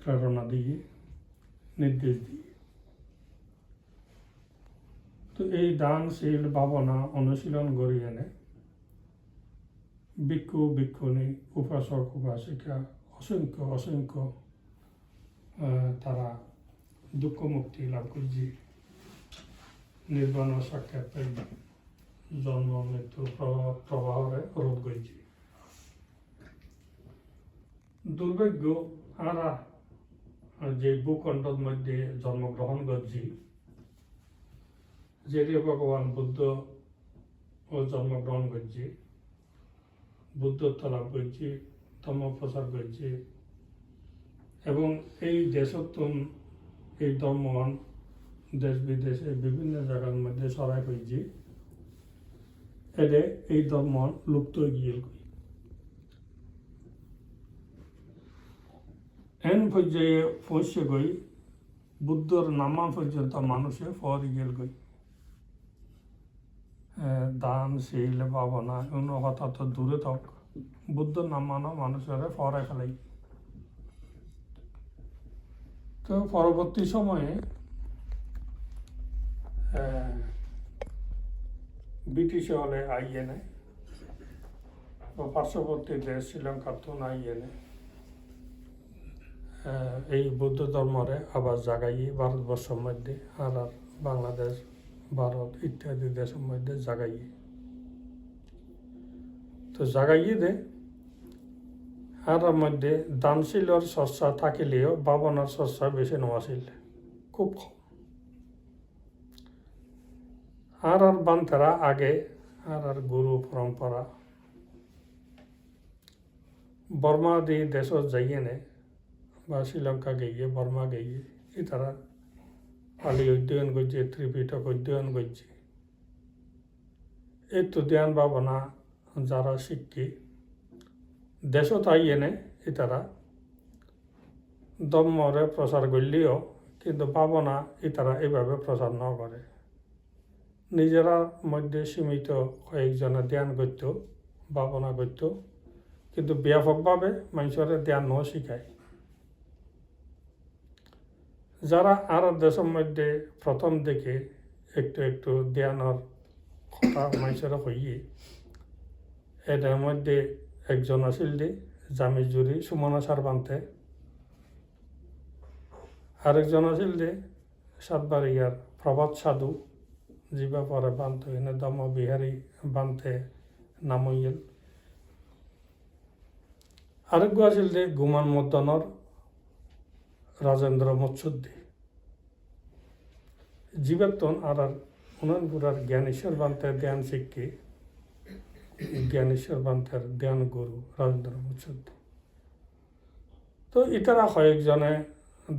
প্রেরণা দিয়ে নির্দেশ দিয়ে তো এই দানশীল ভাবনা অনুশীলন করি এনে। ভিক্ষু, ভিক্ষুণী, উপাসক, উপাসিকা, অসংখ্য অসংখ্য তারা দুঃখ মুক্তি লাভ করছি নির্বাণ সাক্ষাৎ জন্ম, মৃত্যু প্রবাহ প্রবাহরে রোধ করছি দুর্ভাগ্য, আরা যে ভূখণ্ডর মধ্যে জন্মগ্রহণ করছি, যেটি ভগবান বুদ্ধ ও জন্মগ্রহণ করছি বুদ্ধত্ব লাভ করছি, ধর্ম প্রচার করছি, এবং এই দেশত্বন এই ধর্মবান দেশ বিদেশে বিভিন্ন জায়গার মধ্যে ছড়াই হয়েছি। এতে এই ধর্ম লুপ্ত গিয়ে এন পর্যায়ে পৌঁছে গই বুদ্ধর নামা পর্যন্ত মানুষে ফর গেল গই। দান শীল ভাবনা এগুলো কথা দূরে থাক। বুদ্ধর নামানো মানুষের ফরে ফেলাই তো পরবর্তী সময়ে ব্রিটিশ হলে আইয়ে নেয় বা পার্শ্ববর্তী দেশ শ্রীলঙ্কার তো আহ, এই বৌদ্ধ ধর্মরে আবার জাগাই ভারতবর্ষের মধ্যে আর আর বাংলাদেশ, ভারত ইত্যাদি দেশের মধ্যে জাগাই তো জাগাইয়ে দে। আর মধ্যে দানশীলর চর্চা থাকিলেও ভাবনার চর্চা বেশি নোয়াছিল খুব কম। আর আর বান্তেরা আগে আর আর গুরু পরম্পরা। বর্মা দি দেশত যাইয়ে নে বা শ্রীলঙ্কা গিয়ে বর্মা গিয়ে এই তারা পালি অধ্যয়ন করছে, ত্রিপিটক অধ্যয়ন করছে। এই তো ধ্যান ভাবনা, যারা শিক্ষি দেশত আই এনে এই তারা দম্মরে প্রচার করলেও কিন্তু ভাবনা এই তারা এইভাবে প্রচার ন করে। নিজেরা মধ্যে সীমিত কয়েকজনে ধ্যান করত, ভাবনা করত, কিন্তু ব্যাপকভাবে মানুষের ধ্যান ন শিখায়। যারা আর দেশের মধ্যে প্রথম দিকে একটু একটু ধ্যানের কথা মানুষের হইয়ে এটার মধ্যে একজন আছিল দি জামি জুরি সুমনা সারবান্তে আরেকজন আছিল দি সাতবাড়িয়ার প্রভাত সাধু যিবা পরে বান্ত এনে দম বিহারী বান্তে নামইল আরেক আছিল দি গুমান মদ্দনৰ রাজেন্দ্র মৎসুদ্দি জীবাত্তন আর আর উনানপুরার জ্ঞানেশ্বর বান্তের ধ্যান শিক্ষি, জ্ঞানেশ্বর বান্তের ধ্যান গুরু রাজেন্দ্র মৎসুদ্দি তো ইতারা কয়েকজনে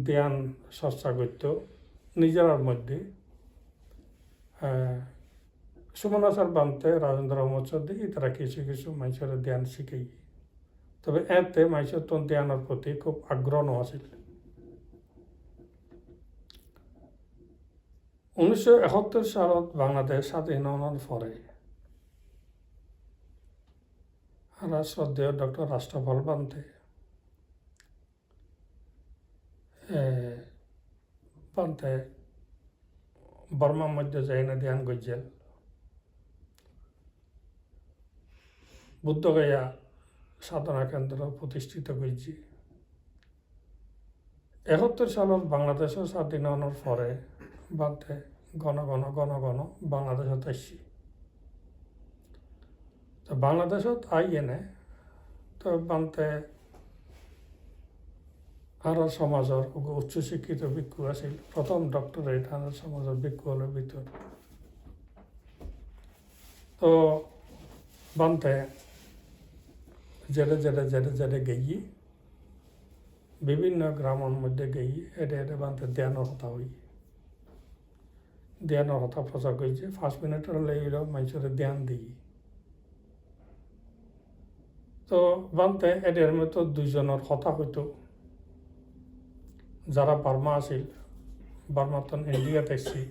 ধ্যান, চর্চা করত। নিজেরার মধ্যে সুমনাচার বান্তে, রাজেন্দ্র মৎসুদ্দি ইতারা কিছু কিছু মানুষের ধ্যান শিখাই তবে এতে মানুষের তো ধ্যানের প্রতি খুব আগ্রহ আছিল। উনিশশো একাত্তর সালত বাংলাদেশ স্বাধীন হওয়ার পরে। আমরা শ্রদ্ধেয় ডক্টর রাষ্ট্রপাল বান্তে। বান্তে বর্মার মধ্যে যাই না ধ্যান গজ্জেল বুদ্ধগয়া সাধনা কেন্দ্র প্রতিষ্ঠিত করছি একাত্তর সালত বাংলাদেশের স্বাধীন হওয়ার পরে বাদে ঘন ঘন ঘন ঘন বাংলাদেশত আসছি তো বাংলাদেশত আই এনে তো বানতে আর সমাজৰ উচ্চ শিক্ষিত ভিক্ষু আছিল। প্ৰথম ডক্টৰেট আৰু সমাজৰ ভিক্ষুসকলৰ ভিতৰত তো বানতে জেলে জেলে জেলে জেলে গেই বিভিন্ন গ্রামের মধ্যে গেই এটে এটে বানতে ধ্যানের কথা হই ধ্যানের কথা প্রচার করছে পাঁচ মিনিটের লেগেল মানুষের ধ্যান দিই। তো বানতে এদের মতো দুইজনের কথা হইতো। যারা বার্মা আছিল বার্মাতন ইন্ডিয়াত আসছি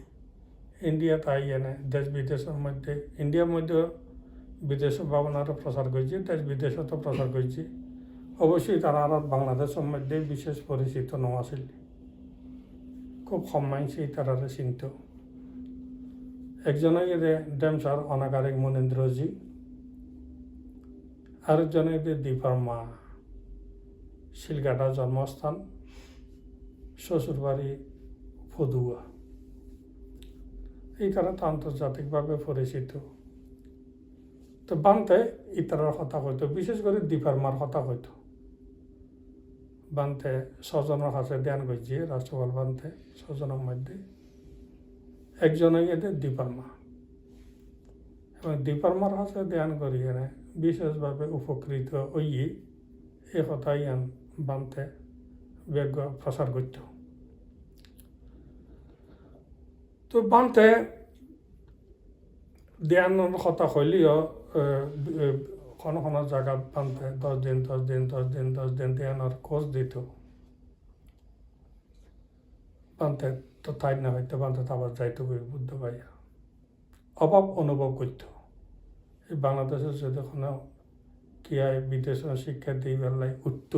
ইন্ডিয়াত আই এনে দেশ বিদেশের মধ্যে, ইন্ডিয়ার মধ্যে বিদেশ ভাবনারও প্রচার করছে, দেশ বিদেশতো প্রচার করছে। অবশ্যই তারা আর বাংলাদেশের মধ্যে বিশেষ পরিচিত নছিল খুব কম মানুষই তারা চিনত। একজনে এদের ডেমসার অনাগারিক মনীন্দ্রজি আরেকজনে এদের দীপার মা শিলগাটা জন্মস্থান, শ্বশুরবাড়ি ফদুয়া। এই কারণে আন্তর্জাতিকভাবে পরিচিত। তো বানতে ইতারার কথা হইতো বিশেষ করে দীপার মার কথা হইতো বানতে ছজনের কাছে ধ্যান করছি রাষ্ট্রপাল বানতে ছজনের মধ্যে। একজনে এদের দীপার মা এবং দীপার মার কাছে ধ্যান করি এনে বিশেষভাবে উপকৃত ওই এই কথাই আন বানতে বেগ প্রচার করত। তো বানতে ধ্যানের কথা হইলেও কোনো কোনো জায়গাত বানতে দশ দিন দশ দিন দশ দিন দশ দিন ধ্যানের খোঁজ দিত। বানতে তো তাই না হইতে বানতে তো আবার যাইতো বুদ্ধ ভাইয়া। অভাব অনুভব করত। এই বাংলাদেশের যদি কোনো কিয়ায় বিদেশের শিক্ষা দিই বেলায় উঠত,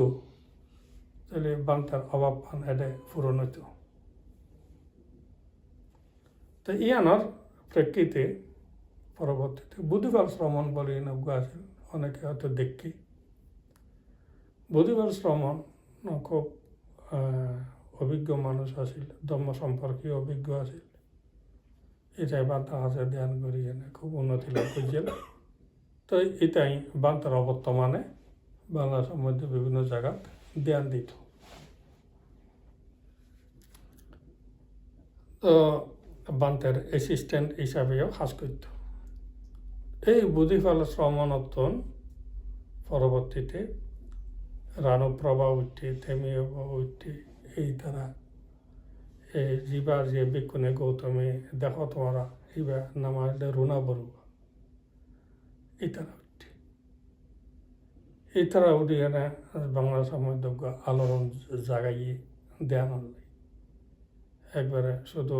তাহলে বান্তার অভাব পান এটা পূরণ হইত। তো ইয়ানোর প্রেক্ষিতে, পরবর্তীতে বুধবার শ্রমণ বলে নৌকা আছিল অনেকে হয়তো দেখি। বুধবার শ্রমণ খুব অভিজ্ঞ মানুষ আছিল, ধর্ম সম্পর্কে অভিজ্ঞ আছিল। এটাই বার্তা হাতে ধ্যান করি এনে, খুব উন্নতি লাভ করছিল তো এটাই বান্তার অবর্তমানে বাংলা সম্বন্ধে বিভিন্ন জায়গাত ধ্যান দিত। তো বান্তের অ্যাসিস্ট্যান্ট হিসাবেও কাজ করত এই বুদ্ধিফল শ্রমণত্বন পরবর্তীতে রানু প্রভা এই তারা, এই যিবা যে বিক্ষুণে গৌতমে দেখো তোমরা ইবা নামা রুনা বড়ুয়া এই তারা উঠে। এই তারা উঠে এনে বাংলা সময় আলোড়ন জাগাইয়ে দেন একবারে শুধু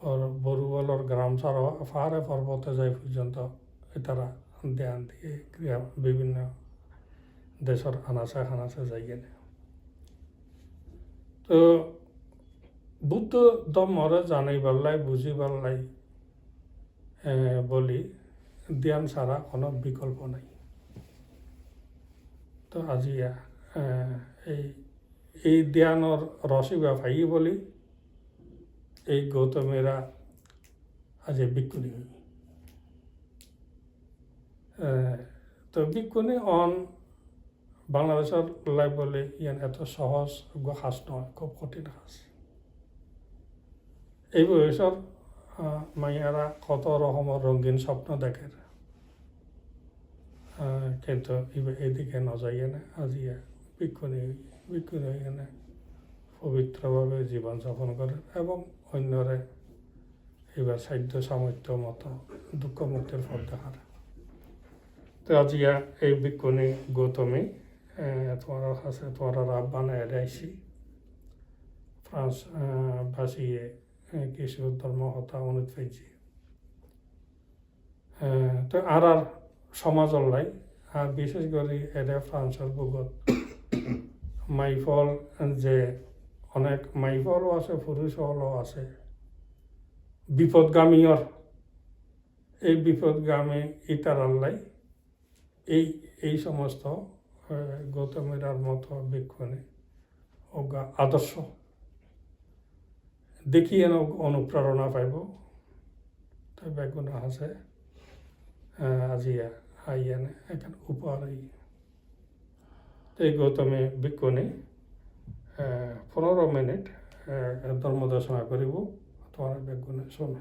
ওর বরুবলর গ্রাম ছাড়াও পাহাড়ে পর্বতে যাই পর্যন্ত তারা ধ্যান দিয়ে বিভিন্ন দেশের আনাচে খানাচে যাই গেলে তো বুদ্ধ ধর্মরে জানাই পারলাই বুঝি পারলাই বলি ধ্যান ছাড়া কোনো বিকল্প নাই। তো আজি এই এই ধ্যানৰ ৰচি ভাই বলি এই গৌতমেরা আজি হই তো বিক্ষুণী অন বাংলাদেশের লাই বলে ইয়ান এত সহজ সাজ নয় খুব কঠিন সাজ এই বয়সের মাইয়ারা কত রকমের রঙিন স্বপ্ন দেখে। কিন্তু এদিকে নজাইয়ে না আজি বিক্ষুণী বিক্ষুণী হয়ে না পবিত্রভাবে জীবনযাপন করে এবং অন্যরে এবার সাধ্য সামর্থ্য মতো দুঃখ মুক্তির পথ দেখার তো আজিয়া এই বিক্ষণী গৌতমী তোমার কাছে তোমার আহ, ভাসিয়ে আহ, কিছু ধর্ম হতা অনুত তো আর আর সমাজৰ লাই আর বিশেষ করে এডে ফ্রান্সের বুকত মাইফল যে অনেক মাইফলও আছে পুরুষও আছে বিপদগামীর এই বিপদগামী ইতার আল্লাই এই এই সমস্ত গৌতমেরার মতো বিক্ষণে অজ্ঞা আদর্শ। দেখিয়ে অনুপ্রেরণা পাইব। তাই বেগুন আছে আজি আইয়ানে এখানে উপহার এই। গৌতমে বিক্ষণে পনেরো মিনিট ধর্ম দর্শনা করিব। তোমার বেগুনে শোনো।